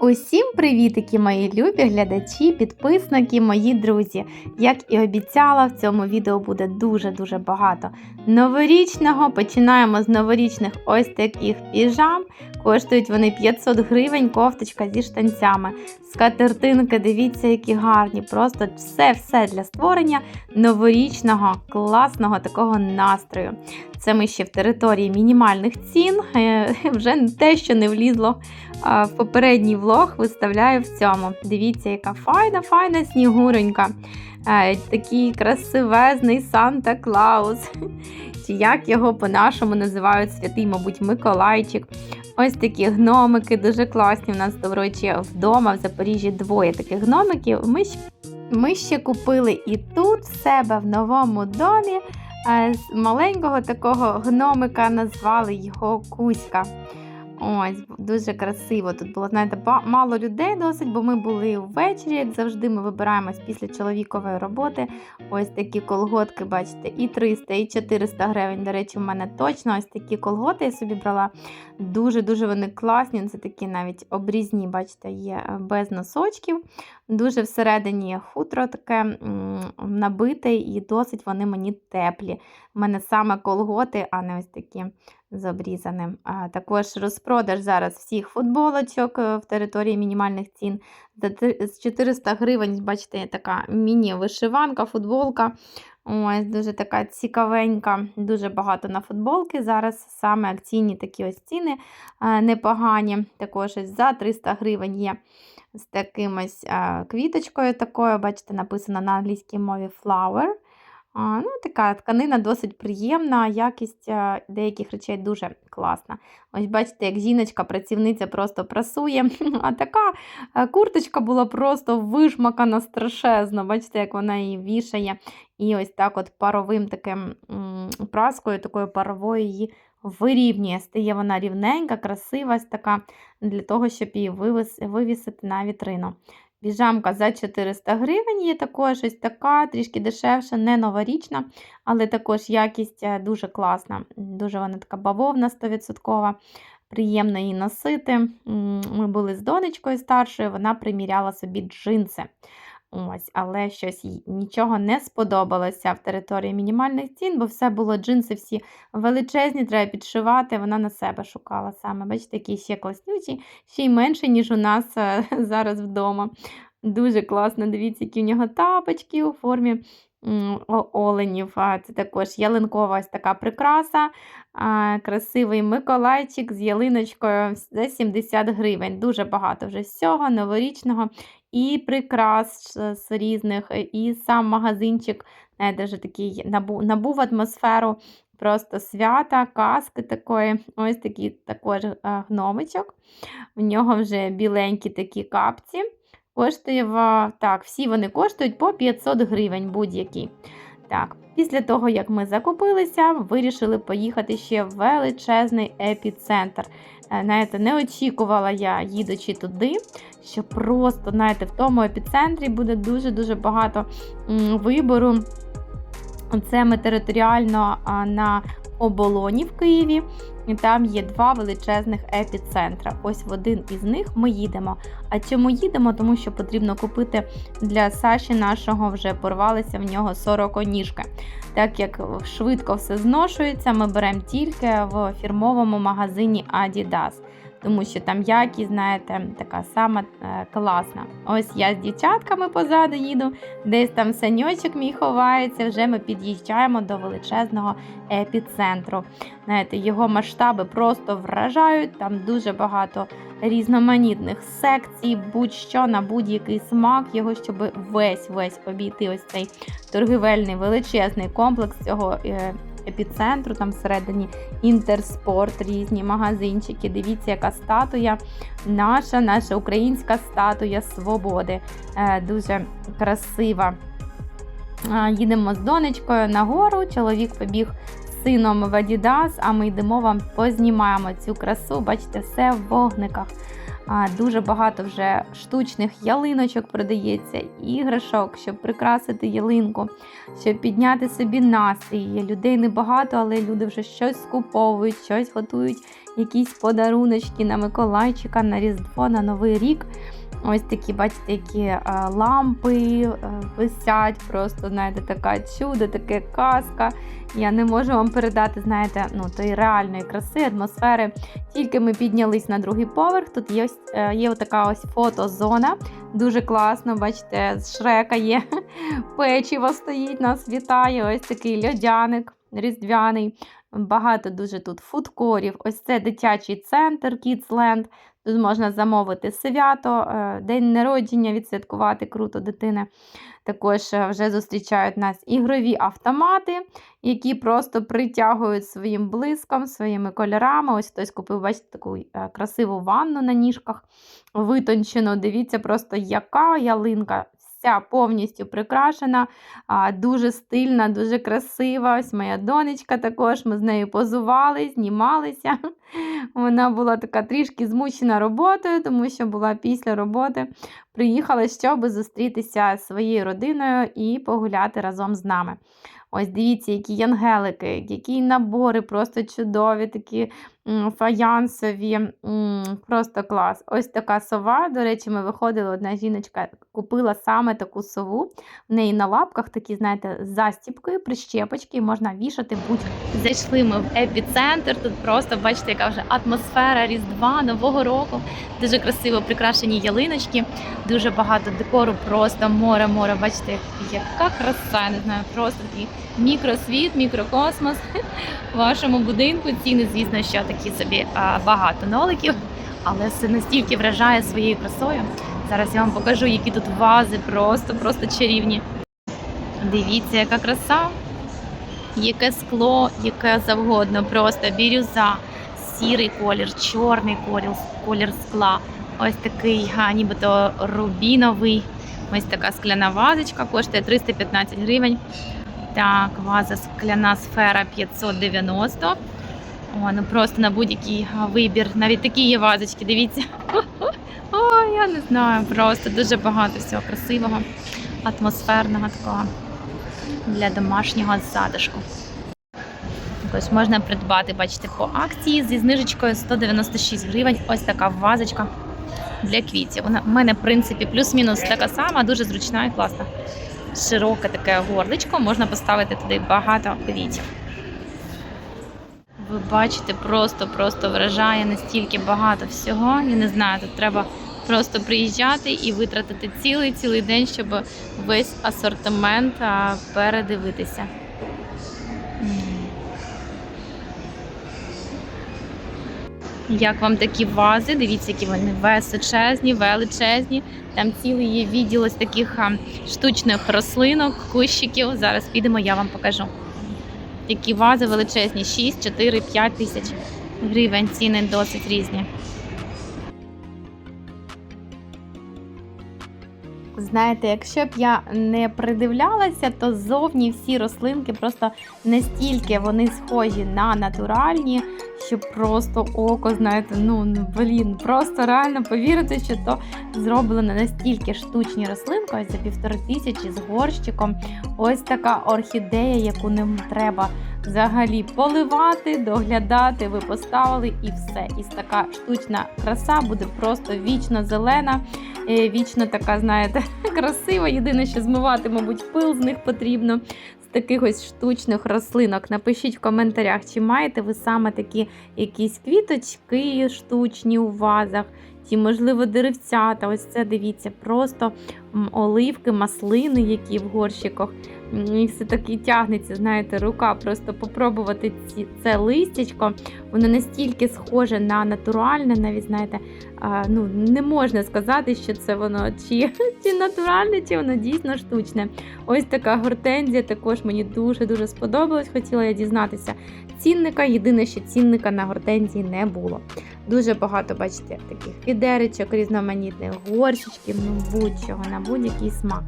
Усім привітики, мої любі глядачі, підписники, мої друзі. Як і обіцяла, в цьому відео буде дуже-дуже багато новорічного. Починаємо з новорічних ось таких піжам. Коштують вони 500 гривень, кофточка зі штанцями. Скатертинки, дивіться, які гарні. Просто все-все для створення новорічного, класного такого настрою. Це ми ще в території мінімальних цін. Е, Вже те, що не влізло в попередній влог, виставляю в цьому. Дивіться, яка файна, файна снігуренька. Е, Такий красивезний Санта Клаус. Чи як його по-нашому називають святий, мабуть, Миколайчик. Ось такі гномики, дуже класні. У нас, до речі, вдома в Запоріжжі двоє таких гномиків. Ми, ми ще купили і тут в себе в новому домі. З маленького такого гномика назвали його Кузька. Ось, дуже красиво. Тут було, знаєте, мало людей досить, бо ми були ввечері, як завжди, ми вибираємось після чоловікової роботи. Ось такі колготки, бачите, і 300, і 400 гривень. До речі, у мене точно ось такі колготи я собі брала. Дуже-дуже вони класні. Це такі навіть обрізні, бачите, є без носочків. Дуже всередині хутро таке набите, і досить вони мені теплі. У мене саме колготи, а не ось такі з обрізаним. А, також розпродаж зараз всіх футболочок е, в території мінімальних цін. З 400 гривень, бачите, така міні-вишиванка, футболка. Ось дуже така цікавенька, дуже багато на футболки. Зараз саме акційні такі ось ціни е, непогані. Також ось за 300 гривень є з таким ось квіточкою такою. Бачите, написано на англійській мові flower. Ну, така тканина досить приємна, якість деяких речей дуже класна. Ось бачите, як жіночка, працівниця просто прасує. А така курточка була просто вишмакана страшезно. Бачите, як вона її вішає. І ось так от паровим таким праскою, такою паровою її вирівнює. Стає вона рівненька, красива, така, для того, щоб її вивісити на вітрину. Біжамка за 400 гривень є також ось така, трішки дешевша, не новорічна, але також якість е, дуже класна. Дуже вона така бавовна 100%. Приємно її носити. Ми були з донечкою старшою, вона приміряла собі джинси. Ось, але щось їй нічого не сподобалося в території мінімальних цін, бо все було джинси всі величезні, треба підшивати. Вона на себе шукала саме. Бачите, які ще класнючі, ще й менше, ніж у нас е, зараз вдома. Дуже класно. Дивіться, які у нього тапочки у формі оленів. Це також ялинкова ось така прикраса. Красивий Миколайчик з ялиночкою за 70 гривень. Дуже багато вже всього новорічного і прикрас з- різних, і сам магазинчик вже такий набув, набув атмосферу просто свята, казки такої. Ось такий також е, гномичок. У нього вже біленькі такі капці. Коштує так, всі вони коштують по 500 гривень будь-які. Так, після того, як ми закупилися, вирішили поїхати ще в величезний епіцентр. Е, Знаєте, не очікувала я, їдучи туди, що просто, знаєте, в тому епіцентрі буде дуже-дуже багато вибору. Це ми територіально на оболоні в Києві. І там є два величезних епіцентра. Ось в один із них ми їдемо. А чому їдемо? Тому що потрібно купити для Саші нашого вже порвалися в нього 40 ніжки. Так як швидко все зношується, ми беремо тільки в фірмовому магазині Adidas. Тому що там якість, знаєте, така сама е, класна. Ось я з дівчатками позаду їду, десь там саньочок мій ховається. Вже ми під'їжджаємо до величезного епіцентру. Знаєте, його масштаби просто вражають. Там дуже багато різноманітних секцій, будь-що на будь-який смак, його, щоб весь весь обійти ось цей торгівельний величезний комплекс цього е, епіцентру. Там всередині інтерспорт, різні магазинчики. Дивіться, яка статуя, наша, наша українська статуя свободи. Е, Дуже красива. А, Їдемо з донечкою нагору. Чоловік побіг сином в Адідас, а ми йдемо вам познімаємо цю красу. Бачите, все в вогниках. Дуже багато вже штучних ялиночок продається, іграшок, щоб прикрасити ялинку, щоб підняти собі настрій. Людей небагато, але люди вже щось скуповують, щось готують, якісь подаруночки на Миколайчика, на Різдво, на Новий рік. Ось такі, бачите, які е, лампи е, висять, просто знаєте, така чудо, таке казка. Я не можу вам передати, знаєте, ну, тої реальної краси, атмосфери. Тільки ми піднялись на другий поверх. Тут є ось е, є така ось фотозона. Дуже класно, бачите, з шрека є печиво стоїть, нас вітає. Ось такий льодяник різдвяний. Багато дуже тут фудкорів. Ось це дитячий центр Kidsland. Тут можна замовити свято, е, день народження, відсвяткувати круто дитини. Також е, вже зустрічають нас ігрові автомати, які просто притягують своїм блиском, своїми кольорами. Ось хтось купив, бачите, таку е, красиву ванну на ніжках, витончену. Дивіться, просто яка ялинка. Вся повністю прикрашена, дуже стильна, дуже красива. Ось моя донечка також. Ми з нею позували, знімалися. Вона була така трішки змучена роботою, тому що була після роботи. Приїхала, щоб зустрітися зі своєю родиною і погуляти разом з нами. Ось дивіться, які янгелики, які набори, просто чудові, такі фаянсові, просто клас. Ось така сова. До речі, ми виходили, одна жіночка купила саме таку сову. В неї на лапках такі, знаєте, з застіпкою, прищепочки, можна вішати будь Зайшли ми в епіцентр. Тут просто бачите, яка вже атмосфера Різдва, Нового року. Дуже красиво прикрашені ялиночки, дуже багато декору, просто море-море. Бачите, яка краса, не знаю, просто такий мікросвіт, мікрокосмос в вашому будинку. Ціни, звісно, що такі собі багато ноликів, але все настільки вражає своєю красою. Зараз я вам покажу, які тут вази, просто-просто чарівні. Дивіться, яка краса, яке скло, яке завгодно, просто бірюза, сірий колір, чорний колір, колір скла. Ось такий, нібито рубіновий. Ось така скляна вазочка, коштує 315 гривень. Так, ваза скляна сфера 590. О, ну просто на будь-який вибір. Навіть такі є вазочки, дивіться. О, я не знаю, просто дуже багато всього красивого, атмосферного такого для домашнього задишку. Також можна придбати, бачите, по акції зі знижечкою 196 гривень. Ось така вазочка для квітів. Вона в мене, в принципі, плюс-мінус така сама, дуже зручна і класна. Широке таке горличко, можна поставити туди багато квітів. Ви бачите, просто-просто вражає настільки багато всього. Я не знаю, тут треба просто приїжджати і витратити цілий-цілий день, щоб весь асортимент передивитися. Як вам такі вази? Дивіться, які вони височезні, величезні. Там цілий є відділ ось таких штучних рослинок, кущиків. Зараз підемо, я вам покажу. Такі вази величезні, 6, 4, 5 тисяч гривень. Ціни досить різні. Знаєте, якщо б я не придивлялася, то зовні всі рослинки просто настільки вони схожі на натуральні, що просто око, знаєте, ну блін, просто реально повірити, що то зроблено настільки штучні рослинки, ось за півтори тисячі з горщиком. Ось така орхідея, яку не треба взагалі поливати, доглядати. Ви поставили і все. І така штучна краса буде просто вічно зелена, е, вічно така, знаєте, красива. Єдине, що змивати, мабуть, пил з них потрібно. Таких ось штучних рослинок. Напишіть в коментарях, чи маєте ви саме такі якісь квіточки штучні у вазах, чи, можливо, деревцята. Ось це дивіться, просто оливки, маслини, які в горщиках. І все таки тягнеться, знаєте, рука просто попробувати ці, це листячко. Воно настільки схоже на натуральне, навіть знаєте, а, ну, не можна сказати, що це воно чи, чи натуральне, чи воно дійсно штучне. Ось така гортензія також мені дуже-дуже сподобалась. Хотіла я дізнатися цінника. Єдине, що цінника на гортензії не було. Дуже багато, бачите, таких відеречок, різноманітних горщичків, ну будь-чого, на будь-який смак.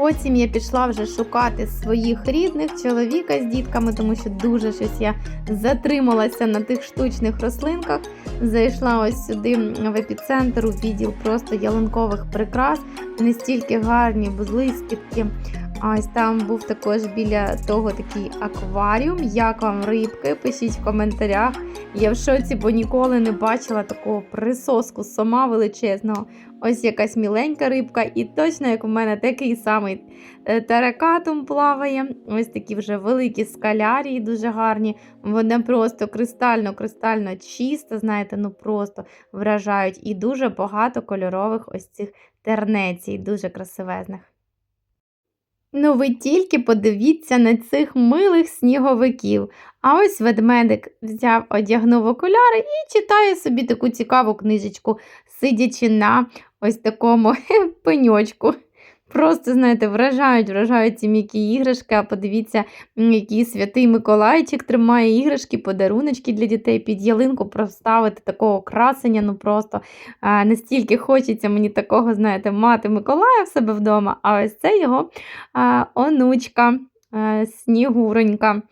Потім я пішла вже шукати своїх рідних чоловіка з дітками, тому що дуже щось я затрималася на тих штучних рослинках. Зайшла ось сюди в епіцентр у відділ просто ялинкових прикрас. Настільки гарні блискітки. Ось там був також біля того такий акваріум. Як вам рибки? Пишіть в коментарях. Я в шоці, бо ніколи не бачила такого присоску сома величезного. Ось якась міленька рибка, і точно, як у мене, такий самий е, таракатум плаває. Ось такі вже великі скалярії, дуже гарні. Вони просто кристально-кристально чисто, знаєте, ну просто вражають. І дуже багато кольорових ось цих тернецій, дуже красивезних. Ну, ви тільки подивіться на цих милих сніговиків. А ось ведмедик взяв, одягнув окуляри і читає собі таку цікаву книжечку, сидячи на ось такому пеньочку. Просто, знаєте, вражають, вражають ці м'які іграшки. А подивіться, який святий Миколайчик тримає іграшки, подаруночки для дітей під ялинку, проставити такого красення. Ну просто а, настільки хочеться мені такого, знаєте, мати Миколая в себе вдома. А ось це його а, онучка, а, снігуронька.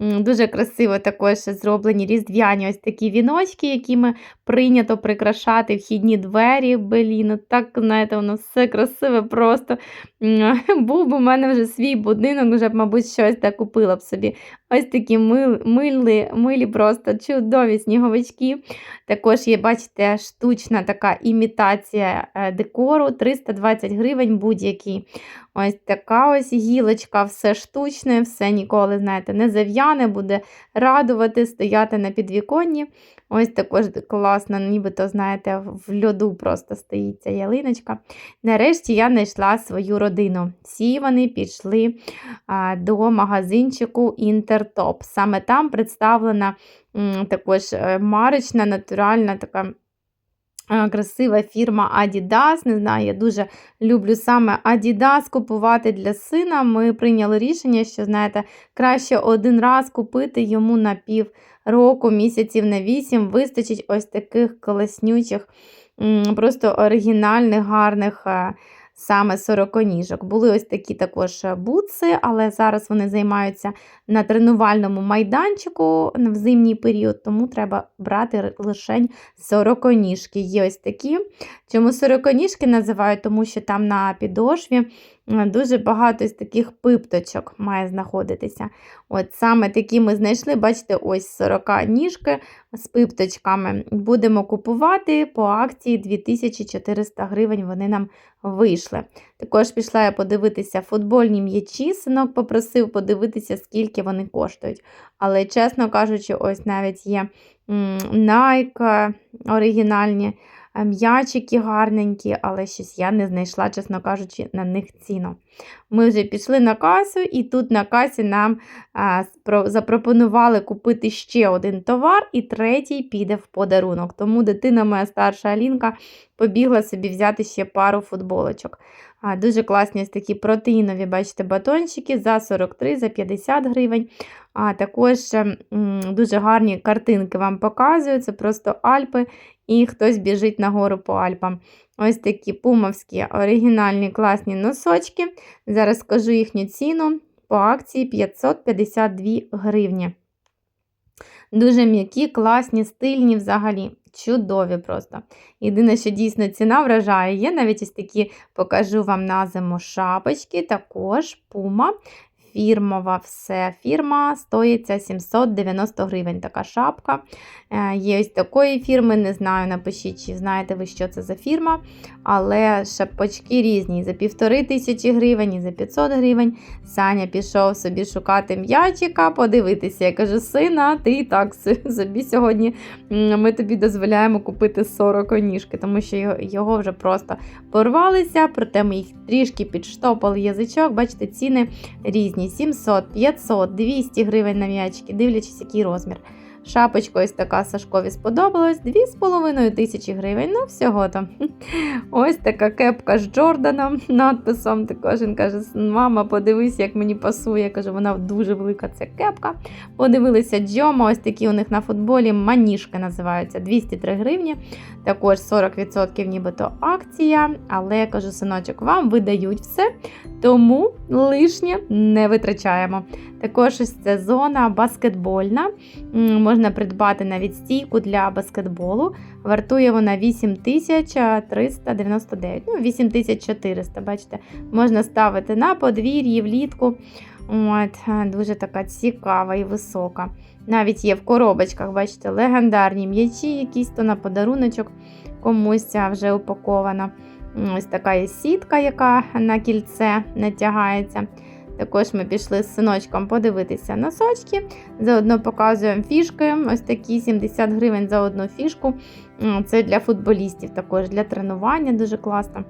Дуже красиво також зроблені різдвяні ось такі віночки, якими прийнято прикрашати вхідні двері в Беліну. Так, знаєте, воно все красиве просто. Був би у мене вже свій будинок, вже б, мабуть, щось так купила б собі. Ось такі мил, милі, милі, просто чудові сніговички. Також є, бачите, штучна така імітація е, декору, 320 гривень будь-який. Ось така ось гілочка, все штучне, все ніколи, знаєте, не зав'яне, буде радувати, стояти на підвіконні. Ось також класно, нібито, знаєте, в льоду просто стоїть ця ялиночка. Нарешті я знайшла свою родину. Всі вони пішли а, до магазинчику Інтертоп. Саме там представлена м, також е, марочна, натуральна така. Е, Красива фірма Adidas. Не знаю, я дуже люблю саме Adidas купувати для сина. Ми прийняли рішення, що, знаєте, краще один раз купити йому на пів року, місяців на вісім. Вистачить ось таких колеснючих, просто оригінальних, гарних. Е, Саме сороконіжок. Були ось такі також буци, бутси, але зараз вони займаються на тренувальному майданчику в зимній період, тому треба брати лише сороконіжки. Є ось такі. Чому сороконіжки називають? Тому що там на підошві е, дуже багато із таких пипточок має знаходитися. От саме такі ми знайшли, бачите, ось 40 ніжки з пипточками. Будемо купувати по акції 2400 гривень. Вони нам вийшли. Також пішла я подивитися футбольні м'ячі. Синок попросив подивитися, скільки вони коштують. Але, чесно кажучи, ось навіть є Nike оригінальні м'ячики гарненькі, але щось я не знайшла, чесно кажучи, на них ціну. Ми вже пішли на касу, і тут на касі нам а, запропонували купити ще один товар, і третій піде в подарунок. Тому дитина моя старша Алінка побігла собі взяти ще пару футболочок. А, Дуже класні ось такі протеїнові, бачите, батончики за 43, за 50 гривень. А також дуже гарні картинки вам показую. Це просто Альпи, і хтось біжить нагору по Альпам. Ось такі пумовські оригінальні класні носочки. Зараз скажу їхню ціну по акції 552 гривні. Дуже м'які, класні, стильні взагалі. Чудові просто. Єдине, що дійсно ціна вражає, є навіть ось такі, покажу вам на зиму шапочки, також пума. Фірмова все. Фірма стоїться 790 гривень. Така шапка. Е, Є ось такої фірми, не знаю, напишіть, чи знаєте ви, що це за фірма. Але шапочки різні. За півтори тисячі гривень, і за 500 гривень. Саня пішов собі шукати м'ячика, подивитися. Я кажу, сина, ти і так собі сьогодні ми тобі дозволяємо купити 40 ніжки, тому що його, його вже просто порвалися, проте ми їх трішки підштопали язичок. Бачите, ціни різні: 700, 500, 200 гривень на м'ячики, дивлячись, який розмір. Шапочка ось така Сашкові сподобалась. 2,5 тисячі гривень. Ну, всього там. Ось така кепка з Джорданом надписом. Також він каже: мама, подивись, як мені пасує. Я кажу, вона дуже велика ця кепка. Подивилися Джома, ось такі у них на футболі маніжки називаються 203 гривні. Також 40% нібито акція. Але кажу, синочок, вам видають все, тому лишнє не витрачаємо. Також ось це зона баскетбольна. М, Можна придбати навіть стійку для баскетболу. Вартує вона 8399, ну 8400, бачите, можна ставити на подвір'ї влітку. От, е, дуже така цікава і висока. Навіть є в коробочках, бачите, легендарні м'ячі, якісь то на подаруночок комусь вже упакована. Ось така є сітка, яка на кільце натягається. Також ми пішли з синочком подивитися носочки. Заодно показуємо фішки. Ось такі 70 гривень за одну фішку. Це для футболістів, також для тренування дуже класно.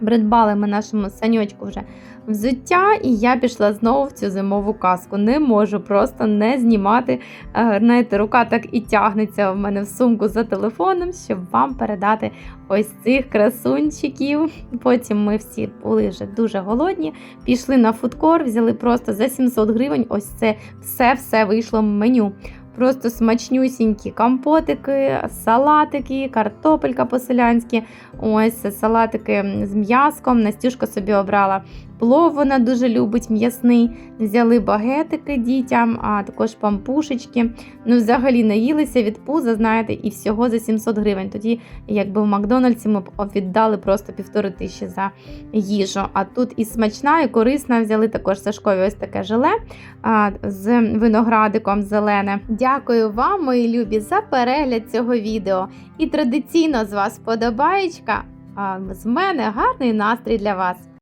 Придбали ми нашому саньочку вже взуття, і я пішла знову в цю зимову казку. Не можу просто не знімати. Е, Знаєте, рука так і тягнеться в мене в сумку за телефоном, щоб вам передати ось цих красунчиків. Потім ми всі були вже дуже голодні. Пішли на фудкор, взяли просто за 700 гривень. Ось це все-все вийшло в меню. Просто смачнюсінькі компотики, салатики, картопелька по-селянськи. Ось салатики з м'яском. Настюшка собі обрала плов, вона дуже любить м'ясний. Взяли багетики дітям, а також пампушечки. Ну, взагалі наїлися від пуза, знаєте, і всього за 700 гривень. Тоді, якби в Макдональдсі ми б віддали просто півтори тисячі за їжу. А тут і смачна, і корисна. Взяли також Сашкові ось таке желе а, з виноградиком зелене. Дякую вам, мої любі, за перегляд цього відео. І традиційно з вас подобаєчка, а з мене гарний настрій для вас.